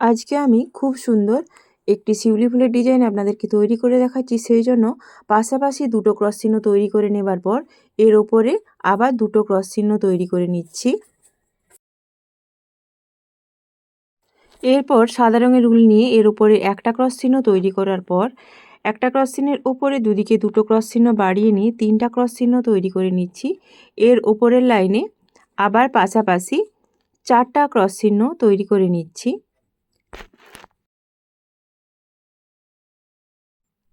আজকে আমি খুব সুন্দর একটি শিউলি ফুলের ডিজাইন আপনাদেরকে তৈরি করে দেখাচ্ছি। সেই জন্য পাশাপাশি দুটো ক্রস চিহ্ন তৈরি করে নেবার পর এর ওপরে আবার দুটো ক্রস চিহ্ন তৈরি করে নিচ্ছি। এরপর সাদা রঙের উল নিয়ে এর উপরে একটা ক্রস চিহ্ন তৈরি করার পর একটা ক্রস চিহ্নের ওপরে দুদিকে দুটো ক্রস চিহ্ন বাড়িয়ে নিয়ে তিনটা ক্রস চিহ্ন তৈরি করে নিচ্ছি। এর ওপরের লাইনে আবার পাশাপাশি চারটা ক্রস চিহ্ন তৈরি করে নিচ্ছি।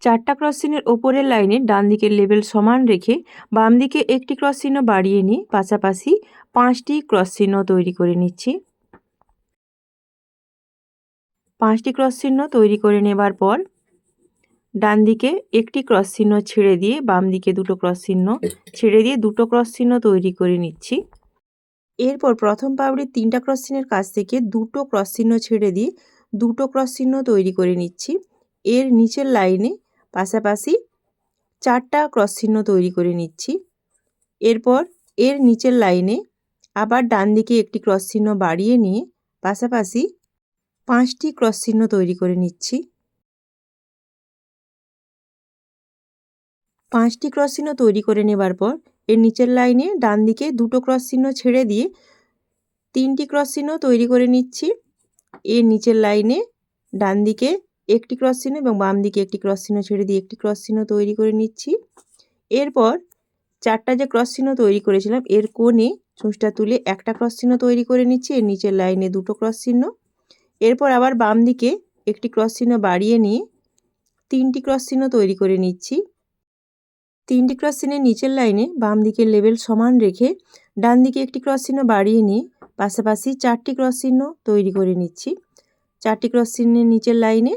চারটা ক্রস চিহ্নের ওপরের লাইনে ডান দিকের লেভেল সমান রেখে বাম দিকে একটি ক্রস চিহ্ন বাড়িয়ে নিয়ে পাশাপাশি পাঁচটি ক্রস চিহ্ন তৈরি করে নিচ্ছি। পাঁচটি ক্রস চিহ্ন তৈরি করে নেবার পর ডান দিকে একটি ক্রস চিহ্ন ছেড়ে দিয়ে বাম দিকে দুটো ক্রস চিহ্ন ছেড়ে দিয়ে দুটো ক্রস চিহ্ন তৈরি করে নিচ্ছি। এরপর প্রথম পাবড়ির তিনটা ক্রস চিহ্নের কাছ থেকে দুটো ক্রস চিহ্ন ছেড়ে দিয়ে দুটো ক্রস চিহ্ন তৈরি করে নিচ্ছি। এর নিচের লাইনে পাশাপাশি চারটা ক্রস চিহ্ন তৈরি করে নিচ্ছি। এরপর এর নিচের লাইনে আবার ডান দিকে একটি ক্রস চিহ্ন বাড়িয়ে নিয়ে পাশাপাশি পাঁচটি ক্রস চিহ্ন তৈরি করে নিচ্ছি। পাঁচটি ক্রস চিহ্ন তৈরি করে নেবার পর এর নিচের লাইনে ডান দিকে দুটো ক্রস চিহ্ন ছেড়ে দিয়ে তিনটি ক্রস চিহ্ন তৈরি করে নিচ্ছি। এর নিচের লাইনে ডান দিকে একটি ক্রস চিহ্ন এবং বাম দিকে একটি ক্রস চিহ্ন ছেড়ে দিয়ে একটি ক্রস চিহ্ন তৈরি করে নিচ্ছি। এরপর চারটা যে ক্রস চিহ্ন তৈরি করেছিলাম, এর কোণে চুঁচটা তুলে একটা ক্রস চিহ্ন তৈরি করে নিচ্ছি, এর নিচের লাইনে দুটো ক্রস চিহ্ন। এরপর আবার বাম দিকে একটি ক্রস চিহ্ন বাড়িয়ে নিয়ে তিনটি ক্রস চিহ্ন তৈরি করে নিচ্ছি। তিনটি ক্রস চিহ্নের নিচের লাইনে বাম দিকের লেভেল সমান রেখে ডান দিকে একটি ক্রস চিহ্ন বাড়িয়ে নিয়ে পাশাপাশি চারটি ক্রস চিহ্ন তৈরি করে নিচ্ছি। চারটি ক্রস চিহ্নের নিচের লাইনে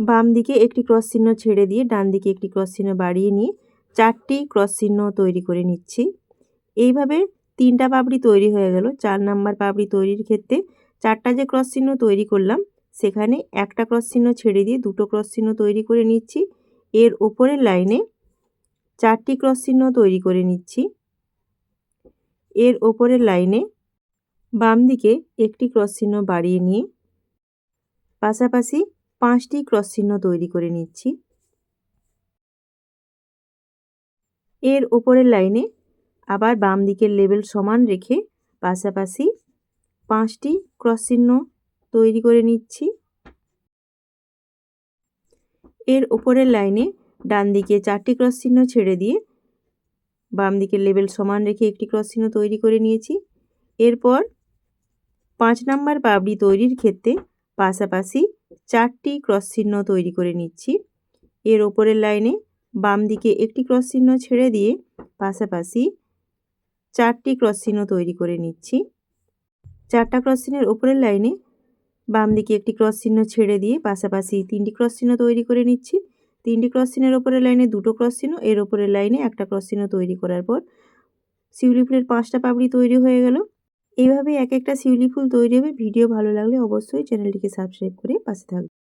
বাম দিকে একটি ক্রস চিহ্ন ছেড়ে দিয়ে ডান দিকে একটি ক্রস চিহ্ন বাড়িয়ে নিয়ে চারটি ক্রস চিহ্ন তৈরি করে নিচ্ছি। এইভাবে তিনটা পাপড়ি তৈরি হয়ে গেল। চার নাম্বার পাপড়ি তৈরির ক্ষেত্রে চারটা যে ক্রস চিহ্ন তৈরি করলাম, সেখানে একটা ক্রস চিহ্ন ছেড়ে দিয়ে দুটো ক্রস চিহ্ন তৈরি করে নিচ্ছি। এর ওপরের লাইনে চারটি ক্রস চিহ্ন তৈরি করে নিচ্ছি। এর ওপরের লাইনে বাম দিকে একটি ক্রস চিহ্ন বাড়িয়ে নিয়ে পাশাপাশি পাঁচটি ক্রস চিহ্ন তৈরি করে নিচ্ছি। এর ওপরের লাইনে আবার বাম দিকের লেভেল সমান রেখে পাশাপাশি পাঁচটি ক্রস চিহ্ন তৈরি করে নিচ্ছি। এর ওপরের লাইনে ডান দিকে চারটি ক্রস চিহ্ন ছেড়ে দিয়ে বাম দিকের লেভেল সমান রেখে একটি ক্রস চিহ্ন তৈরি করে নিয়েছি। এরপর পাঁচ নাম্বার পাবড়ি তৈরির ক্ষেত্রে পাশাপাশি চারটি ক্রস চিহ্ন তৈরি করে নিচ্ছি। এর ওপরের লাইনে বাম দিকে একটি ক্রস চিহ্ন ছেড়ে দিয়ে পাশাপাশি চারটি ক্রস চিহ্ন তৈরি করে নিচ্ছি। চারটা ক্রস চিহ্নের ওপরের লাইনে বাম দিকে একটি ক্রস চিহ্ন ছেড়ে দিয়ে পাশাপাশি তিনটি ক্রস চিহ্ন তৈরি করে নিচ্ছি। তিনটি ক্রস চিহ্নের ওপরের লাইনে দুটো ক্রস চিহ্ন, এর ওপরের লাইনে একটা ক্রস চিহ্ন তৈরি করার পর শিউলি ফুলের পাঁচটা পাপড়ি তৈরি হয়ে গেল। এইভাবে এক একটা শিউলি ফুল তৈরি হবে। ভিডিও ভালো লাগলে অবশ্যই চ্যানেলটিকে সাবস্ক্রাইব করে পাশে থাকবে।